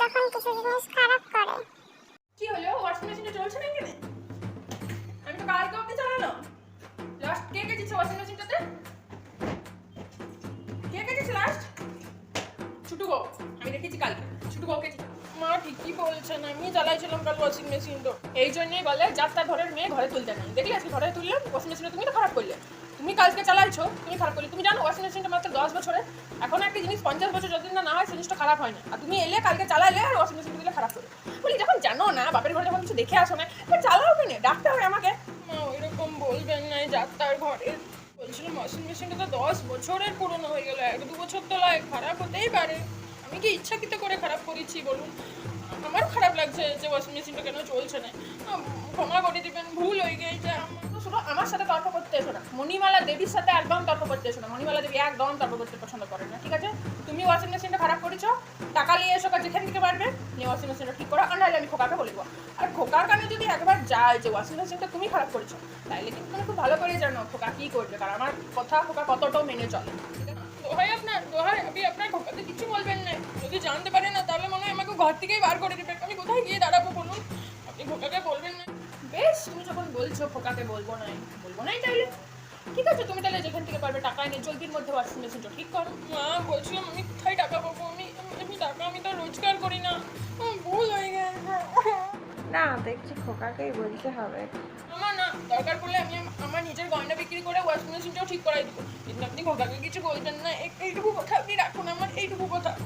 যখন কিছু জিনিস খারাপ করে। কি হলো? ওয়াশিং মেশিনটা চলছে না এখানে? আমি তো কালকে অব্দি চালানো লাস্ট কে গেছে ওয়াশিং মেশিনটাতে কে গেছে লাস্ট ছুটু গো আমি দেখেছি কালকে। ছোটু গো গেছি মা ঠিকই বলছেন আমি চালাইছিলাম কাল ওয়াশিং মেশিন তো। এই জন্যই বলে, যাত্রা ঘরের মেয়ে ঘরে তুলতে নেই। দেখলে আজকে ঘরে তুললাম ওয়াশিং মেশিনটা তুমি তো খারাপ করলে। কালকে চালাইছো, তুমি খারাপ করলে। তুমি জানো ওয়াশিং মেশিনটা মাত্র দশ বছরের। এখন একটা জিনিস পঞ্চাশ বছর যতদিন না হয় সেই জিনিসটা খারাপ হয় না। আর তুমি এলে কালকে চালাইলে আর ওয়াশিং মেশিন দিলে খারাপ করে বলি, যখন জানো না, বাপের ঘরে যখন কিছু দেখে আসো না এবার চালাও কেন? ডাকতে হবে আমাকে, মা, ওইরকম বলবেন না যাত্রার ঘরে। বলছিলাম ওয়াশিং মেশিনটা তো দশ বছরের পুরনো হয়ে গেল, এক দু বছর তো লয় খারাপ হতেই পারে। আমি কি ইচ্ছাকৃত করে খারাপ করেছি বলুন? আমার খারাপ যে ওয়াশিং মেশিনটা কেন চলছে না। ক্ষমা করে দিবেন, ভুল হয়ে গেছে শুধু আমার সাথে তর্ক করতে এসো না। মণিমালা দেবীর সাথে একদম তর্ক করতে এসো না। মণিমালা দেবী একদম তর্ক করতে পছন্দ করে না, ঠিক আছে? তুমি ওয়াশিং মেশিনটা খারাপ করেছ, টাকা নিয়ে এসো যেখান থেকে পারবে। নিয়ে ওয়াশিং মেশিনটা ঠিক করো, আর আমি খোকাকে বলে দেবো। আর খোকার কানে যদি একবার যায় যে ওয়াশিং মেশিনটা তুমি খারাপ করেছ তাইলে কিন্তু তুমি খুব ভালো করে জানো খোকা কী করবে, কারণ আমার কথা খোকা কতটাও মেনে চলে? দোহাই আপনার, দোহাই। আপনি আপনার খোকাকে কিছু বলবেন না। যদি জানতে পারে না ঘর থেকেই বার করে দেবে। আমি কোথায় গিয়ে দাঁড়াবো বলুন? আপনি খোকাকে বলবেন না। বেশ তুমি যখন বলছো খোকাকে বলব নাই বলব নাই তাইলে। ঠিক আছে তুমি তাহলে যেখান থেকে পারবে টাকা এনে চলতির মধ্যে ওয়াশিং মেশিনটা ঠিক করো। মা বলছিলাম আমি কোথায় টাকা পাবো আমি। আমি টাকা আমি তো রোজগার করি না। আমার ভুল হয়ে গেছে। না দেখছি খোকাকেই বলতে হবে। আমার না দরকার পড়লে আমি আমার নিজের গয়না বিক্রি করে ওয়াশিং মেশিনটাও ঠিক করাই দেবো। কিন্তু আপনি খোকাকে কিছু বলবেন না। এই- এইটুকু কথা আপনি রাখুন আমার এইটুকু কথা।